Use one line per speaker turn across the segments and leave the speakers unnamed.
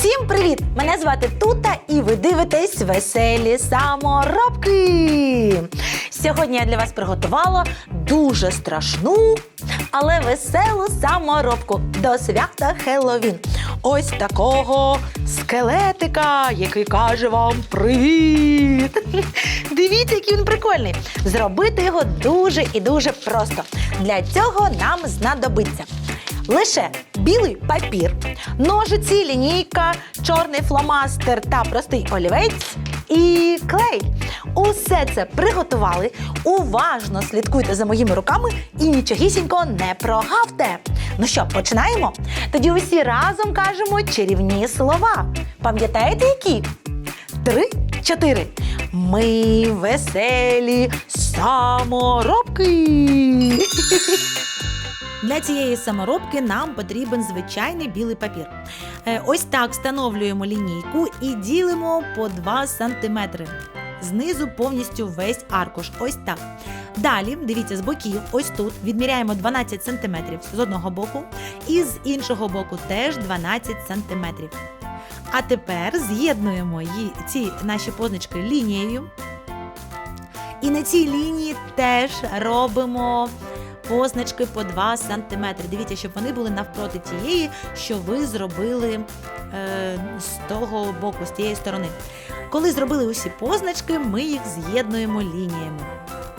Всім привіт! Мене звати Тута і ви дивитесь веселі саморобки. Сьогодні я для вас приготувала дуже страшну, але веселу саморобку до свята Хеллоуін. Ось такого скелетика, який каже вам привіт! Дивіться, який він прикольний. Зробити його дуже і дуже просто. Для цього нам знадобиться лише білий папір, ножиці, лінійка, чорний фломастер та простий олівець і клей. Усе це приготували. Уважно слідкуйте за моїми руками і нічогісінько не прогавте. Ну що, починаємо? Тоді усі разом кажемо чарівні слова. Пам'ятаєте які? Три, чотири. Ми веселі саморобки. Для цієї саморобки нам потрібен звичайний білий папір. Е, Ось так встановлюємо лінійку і ділимо по 2 см. Знизу повністю весь аркуш. Ось так. Далі, дивіться, з боків, ось тут відміряємо 12 см з одного боку, і з іншого боку теж 12 см. А тепер з'єднуємо ці наші позначки лінією. І на цій лінії теж робимо позначки по 2 см. Дивіться, щоб вони були навпроти тієї, що ви зробили е, з того боку, з тієї сторони. Коли зробили усі позначки, ми їх з'єднуємо лініями.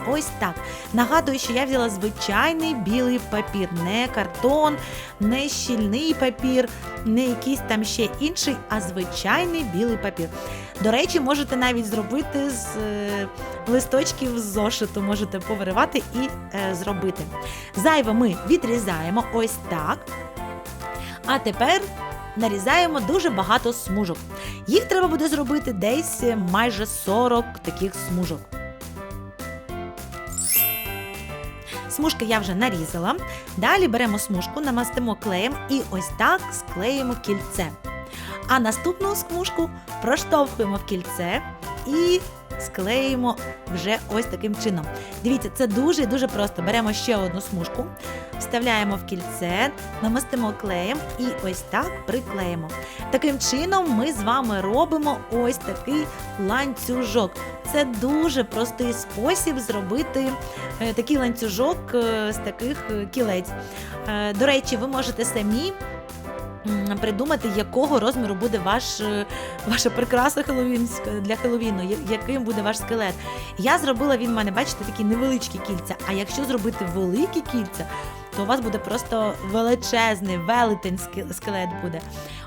Ось так. Нагадую, що я взяла звичайний білий папір, не картон, не щільний папір, не якийсь там ще інший, а звичайний білий папір. До речі, можете навіть зробити з е, листочків з зошиту, можете повиривати і е, зробити. Зайве ми відрізаємо ось так. А тепер нарізаємо дуже багато смужок. Їх треба буде зробити десь майже 40 таких смужок. Смужки я вже нарізала. Далі беремо смужку, намастимо клеєм і ось так склеїмо кільце. А наступну смужку проштовхуємо в кільце і склеїмо вже ось таким чином. Дивіться, це дуже-дуже просто. Беремо ще одну смужку, вставляємо в кільце, намастимо клеєм і ось так приклеїмо. Таким чином ми з вами робимо ось такий ланцюжок. Це дуже простий спосіб зробити е, такий ланцюжок е, з таких е, кілець. До речі, ви можете самі придумати, якого розміру буде ваш, ваша прикраса хеллоуінська для Хеллоуіну, я- яким буде ваш скелет. Я зробила він в мене, бачите, такі невеличкі кільця. А якщо зробити великі кільця, то у вас буде просто величезний, велетень скелет буде.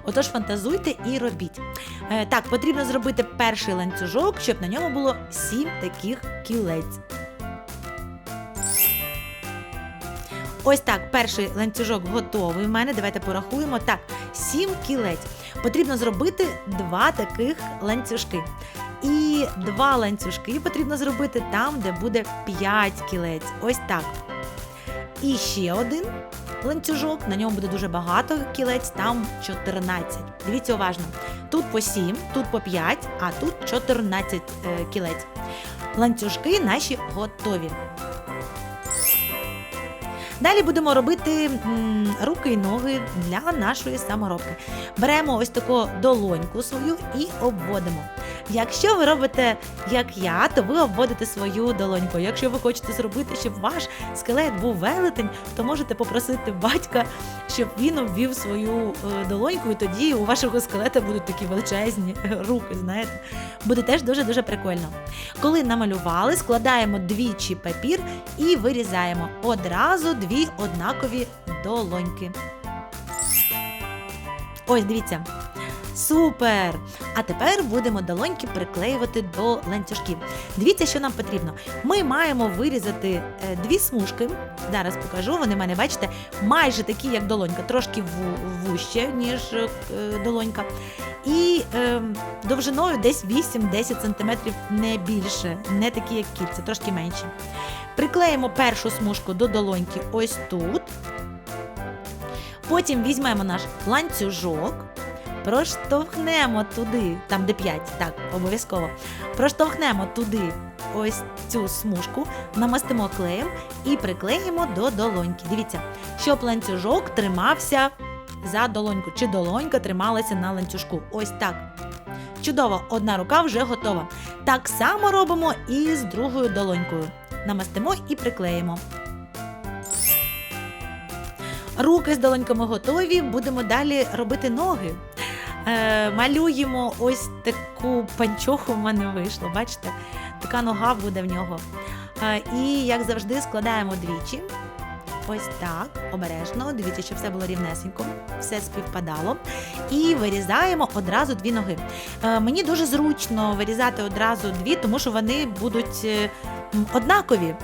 Отож, фантазуйте і робіть. Е, так, потрібно зробити перший ланцюжок, щоб на ньому було сім таких кілець. Ось так, перший ланцюжок готовий в мене. Давайте порахуємо. Так, сім кілець. Потрібно зробити два таких ланцюжки. І два ланцюжки потрібно зробити там, де буде 5 кілець. Ось так. І ще один ланцюжок, на ньому буде дуже багато кілець, там 14. Дивіться уважно. Тут по 7, тут по 5, а тут 14 е, кілець. Ланцюжки наші готові. Далі будемо робити м, руки і ноги для нашої саморобки. Беремо ось таку долоньку свою і обводимо. Якщо ви робите як я, то ви обводите свою долоньку. Якщо ви хочете зробити, щоб ваш скелет був велетень, то можете попросити батька, щоб він обвів свою е, долоньку, і тоді у вашого скелета будуть такі величезні руки. Знаєте, буде теж дуже дуже прикольно. Коли намалювали, складаємо двічі папір і вирізаємо одразу дві однакові долоньки. Ось, дивіться. Супер! А тепер будемо долоньки приклеювати до ланцюжків. Дивіться, що нам потрібно. Ми маємо вирізати е, дві смужки. Зараз покажу. Вони в мене, бачите, майже такі, як долонька, трошки ву- вужче, ніж е, долонька. І е, довжиною десь 8-10 см, не більше, не такі, як кільця, трошки менші. Приклеїмо першу смужку до долоньки ось тут. Потім візьмемо наш ланцюжок, проштовхнемо туди, там де 5, так, обов'язково. Проштовхнемо туди ось цю смужку, намастимо клеєм і приклеїмо до долоньки. Дивіться, щоб ланцюжок тримався за долоньку, чи долонька трималася на ланцюжку. Ось так. Чудово, одна рука вже готова. Так само робимо і з другою долонькою. Намастимо і приклеїмо. Руки з долоньками готові, будемо далі робити ноги. Е, малюємо ось таку панчоху в мене вийшло, бачите? Така нога буде в нього. Е, і, як завжди, складаємо двічі. Ось так, обережно. Дивіться, щоб все було рівнесенько, все співпадало. І вирізаємо одразу дві ноги. Е, мені дуже зручно вирізати одразу дві, тому що вони будуть е, однакові.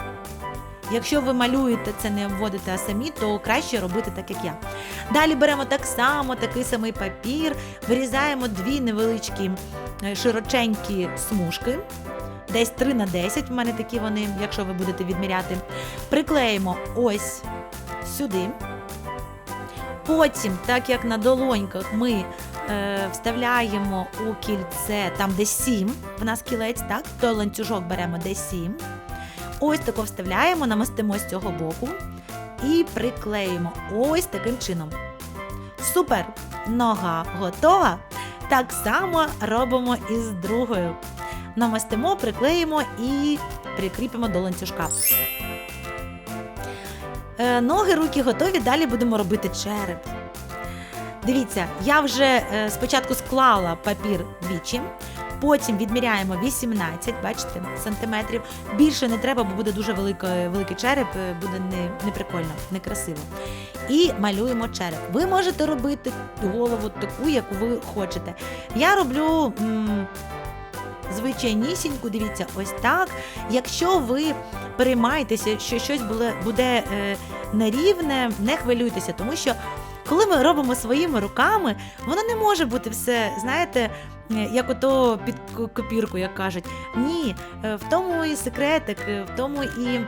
Якщо ви малюєте це не вводите а самі, то краще робити так, як я. Далі беремо так само такий самий папір, вирізаємо дві невеличкі е, широченькі смужки. Десь 3 на 10 в мене такі вони, якщо ви будете відміряти. Приклеїмо ось сюди. Потім, так як на долоньках ми е, вставляємо у кільце, там де 7, в нас кілець, так, то ланцюжок беремо де 7. Ось тако вставляємо, намастимо з цього боку і приклеїмо ось таким чином. Супер! Нога готова. Так само робимо і з другою. Намастимо, приклеїмо і прикріпимо до ланцюжка. Е, ноги, руки готові, далі будемо робити череп. Дивіться, я вже е, спочатку склала папір двічі, потім відміряємо 18, бачите, сантиметрів. Більше не треба, бо буде дуже велика, великий череп, е, буде не, не прикольно, не. І малюємо череп. Ви можете робити голову таку, яку ви хочете. Я роблю. М- Звичайнісіньку, дивіться, ось так. Якщо ви переймаєтеся, що щось буде, буде е, нерівне, не хвилюйтеся, тому що коли ми робимо своїми руками, воно не може бути все, знаєте, як ото під копірку, як кажуть. Ні, е, в тому і секретик, е, в тому і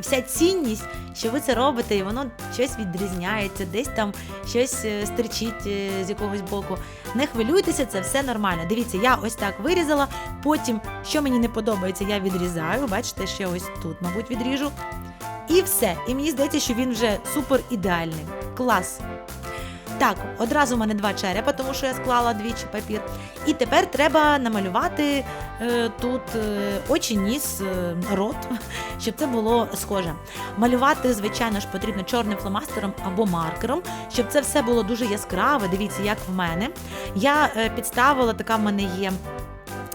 вся цінність, що ви це робите, і воно щось відрізняється, десь там щось е, стерчить е, з якогось боку. Не хвилюйтеся, це все нормально. Дивіться, я ось так вирізала. Потім, що мені не подобається, я відрізаю. Бачите, ще ось тут, мабуть, відріжу. І все. І мені здається, що він вже супер ідеальний. Клас. Так, одразу в мене два черепа, тому що я склала двічі папір. І тепер треба намалювати е, тут е, очі, ніс, е, рот, щоб це було схоже. Малювати, звичайно ж, потрібно чорним фломастером або маркером, щоб це все було дуже яскраве. Дивіться, як в мене. Я е, підставила, така в мене є.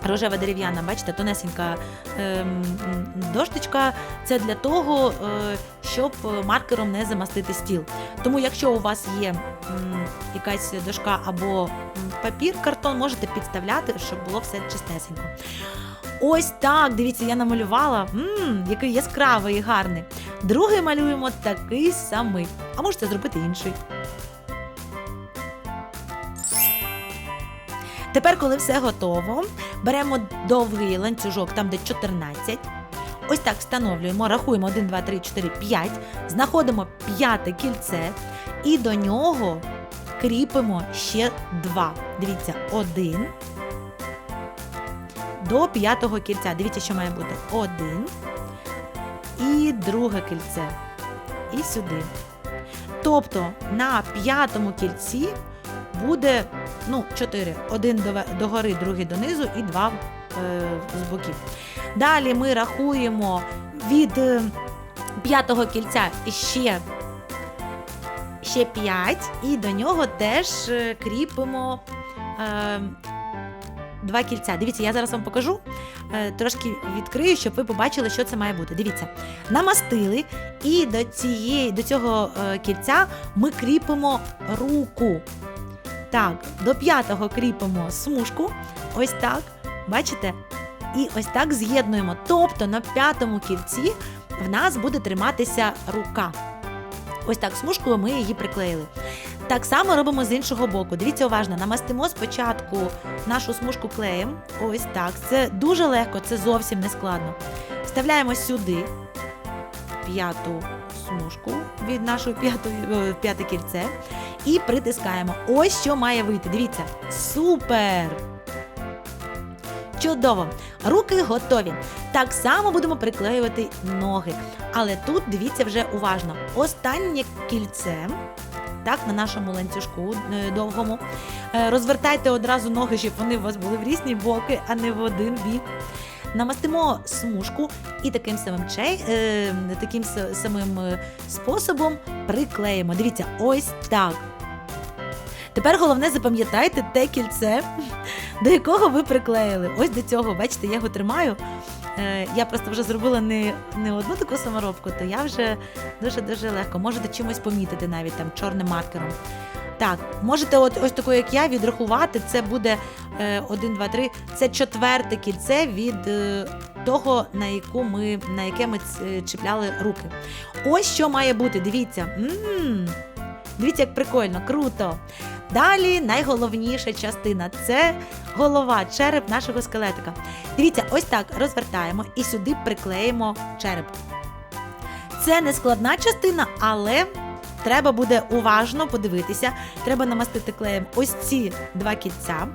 Рожева дерев'яна, бачите, тонесенька ем, дощечка. Це для того, е, щоб маркером не замастити стіл. Тому, якщо у вас є якась дошка або папір, картон, можете підставляти, щоб було все чистесенько. Ось так, дивіться, я намалювала. Мм, який яскравий і гарний. Другий малюємо такий самий. А можете зробити інший. Тепер, коли все готово, беремо довгий ланцюжок, там де 14. Ось так встановлюємо, рахуємо 1, 2, 3, 4, 5, знаходимо п'яте кільце і до нього кріпимо ще два. Дивіться, один. До п'ятого кільця. Дивіться, що має бути. Один. І друге кільце. І сюди. Тобто на п'ятому кільці буде ну, чотири. Один до, догори, другий донизу і два е, з боків. Далі ми рахуємо від е, п'ятого кільця ще, ще 5, і до нього теж е, кріпимо е, два кільця. Дивіться, я зараз вам покажу, е, трошки відкрию, щоб ви побачили, що це має бути. Дивіться, намастили, і до, цієї, до цього е, кільця ми кріпимо руку. Так, до п'ятого кріпимо смужку. Ось так. Бачите? І ось так з'єднуємо. Тобто на п'ятому кільці в нас буде триматися рука. Ось так смужкою ми її приклеїли. Так само робимо з іншого боку. Дивіться уважно, намастимо спочатку нашу смужку клеєм. Ось так. Це дуже легко, це зовсім не складно. Вставляємо сюди п'яту смужку від нашої п'ятої е, п'яте кільце і притискаємо. Ось що має вийти. Дивіться, супер! Чудово! Руки готові. Так само будемо приклеювати ноги. Але тут дивіться вже уважно. Останнє кільце, так, на нашому ланцюжку е, довгому. Е, Розвертайте одразу ноги, щоб вони у вас були в різні боки, а не в один бік. Намастимо смужку і таким самим чей, е, таким самим способом приклеїмо. Дивіться, ось так. Тепер головне запам'ятайте те кільце, до якого ви приклеїли. Ось до цього, бачите, я його тримаю. Е, Я просто вже зробила не, не одну таку саморобку, то я вже дуже-дуже легко. Можете чимось помітити навіть там чорним маркером. Так, можете от ось такою, як я, відрахувати. Це буде 1, 2, 3. Це четверте кільце від е, того, на, яку ми, на яке ми ц- чіпляли руки. Ось що має бути. Дивіться. м Дивіться, як прикольно, круто. Далі найголовніша частина це голова, череп нашого скелетика. Дивіться, ось так розвертаємо і сюди приклеїмо череп. Це не складна частина, але треба буде уважно подивитися. Треба намастити клеєм ось ці два кільця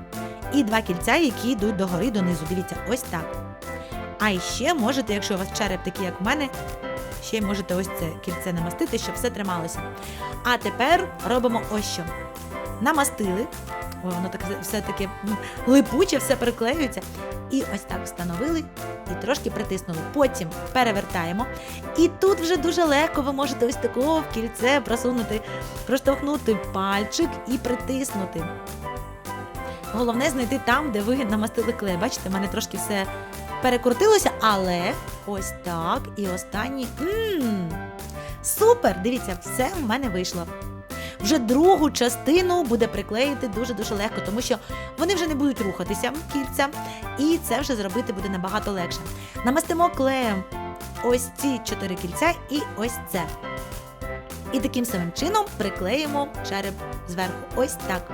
і два кільця, які йдуть догори донизу. Дивіться, ось так. А ще можете, якщо у вас череп такий, як в мене, ще й можете ось це кільце намастити, щоб все трималося. А тепер робимо ось що. Намастили. Ой, воно таке все таке м, липуче, все приклеюється. І ось так встановили і трошки притиснули. Потім перевертаємо. І тут вже дуже легко ви можете ось такого в кільце просунути, проштовхнути пальчик і притиснути. Головне знайти там, де ви намастили клей. Бачите, в мене трошки все перекрутилося, але ось так. І останній. Мм, супер! Дивіться, все в мене вийшло. Вже другу частину буде приклеїти дуже-дуже легко, тому що вони вже не будуть рухатися кільця, і це вже зробити буде набагато легше. Намастимо клеєм ось ці чотири кільця і ось це. І таким самим чином приклеїмо череп зверху. Ось так.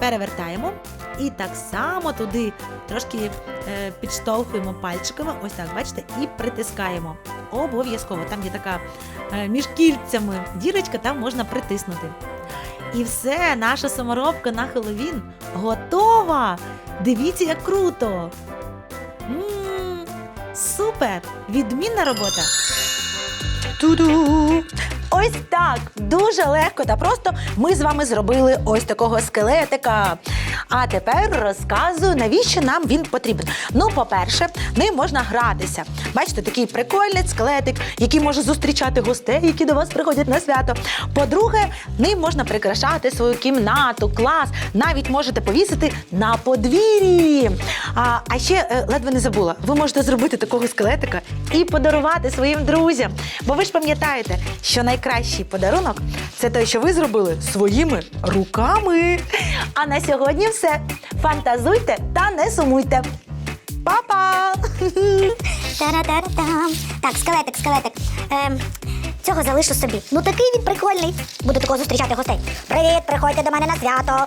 Перевертаємо і так само туди трошки е, підштовхуємо пальчиками, ось так, бачите, і притискаємо. Обов'язково. Там є така е, між кільцями дірочка, там можна притиснути. І все, наша саморобка на Хеллоуін готова! Дивіться, як круто! м супер! Відмінна робота! Ту-ду! Ось так, дуже легко та просто ми з вами зробили ось такого скелетика. А тепер розказую, навіщо нам він потрібен. Ну, по-перше, ним можна гратися. Бачите, такий прикольний скелетик, який може зустрічати гостей, які до вас приходять на свято. По-друге, ним можна прикрашати свою кімнату, клас, навіть можете повісити на подвір'ї. А, а ще е, ледве не забула, ви можете зробити такого скелетика і подарувати своїм друзям. Бо ви ж пам'ятаєте, що найкращий подарунок це той, що ви зробили своїми руками. А на сьогодні все. Фантазуйте та не сумуйте. Па-па!
Та-ра-та-ра-там. Так, скелетик, скелетик. Ем, цього залишу собі. Ну такий він прикольний. Буду такого зустрічати гостей. Привіт, приходьте до мене на свято.